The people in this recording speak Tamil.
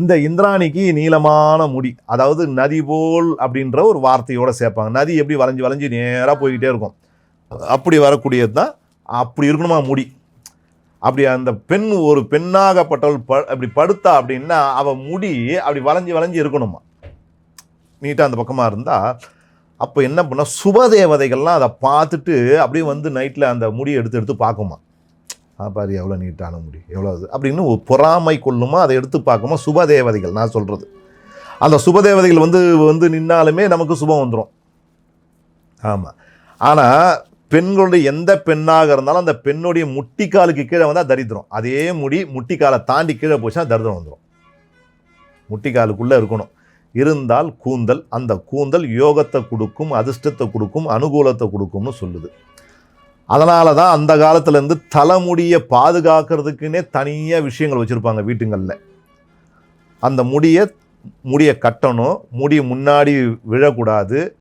இந்த இந்திராணிக்கு நீளமான முடி அதாவது நதி போல் அப்படின்ற ஒரு வார்த்தையோட சேர்ப்பாங்க. நதி எப்படி வளைஞ்சு வளைஞ்சு நேராக போய்கிட்டே இருக்கும். அப்படி வரக்கூடியது தான் அப்படி இருக்கணுமா முடி. அப்படி அந்த பெண் ஒரு பெண்ணாகப்பட்டவள் ப அப்படி படுத்தா அப்படின்னா அவள் முடி அப்படி வளைஞ்சு வளைஞ்சு இருக்கணுமா. நீட்டாக அந்த பக்கமாக இருந்தால் அப்போ என்ன பண்ணால் சுபதேவதைகள்லாம் அதை பார்த்துட்டு அப்படியே வந்து நைட்டில் அந்த முடியை எடுத்து எடுத்து பார்க்குமா. பாரு எவ்வளோ நீட்டான முடி எவ்வளோ அது? அப்படின்னு பொறாமை கொள்ளுமா? அதை எடுத்து பார்க்குமா? சுபதேவதைகள் நான் சொல்கிறது அந்த சுபதேவதைகள் வந்து வந்து நின்னாலுமே நமக்கு சுபம் வந்துடும் ஆமாம் ஆனால் பெண்களுடைய எந்த பெண்ணாக இருந்தாலும் அந்த பெண்ணுடைய முட்டிக்காலுக்கு கீழே வந்தால் தரித்திரம். அதே முடி முட்டிக்காலை தாண்டி கீழே போச்சுன்னா தரித்திரம் வந்துடும் முட்டிக்காலுக்குள்ளே இருக்கணும். இருந்தால் கூந்தல் அந்த கூந்தல் யோகத்தை கொடுக்கும் அதிர்ஷ்டத்தை கொடுக்கும் அனுகூலத்தை கொடுக்கும்னு சொல்லுது. அதனால தான் அந்த காலத்துலேருந்து தலைமுடியை பாதுகாக்கிறதுக்குன்னே தனியாக விஷயங்கள் வச்சுருப்பாங்க வீட்டுங்களில். அந்த முடியை முடியை கட்டணும். முடி முன்னாடி விழக்கூடாது.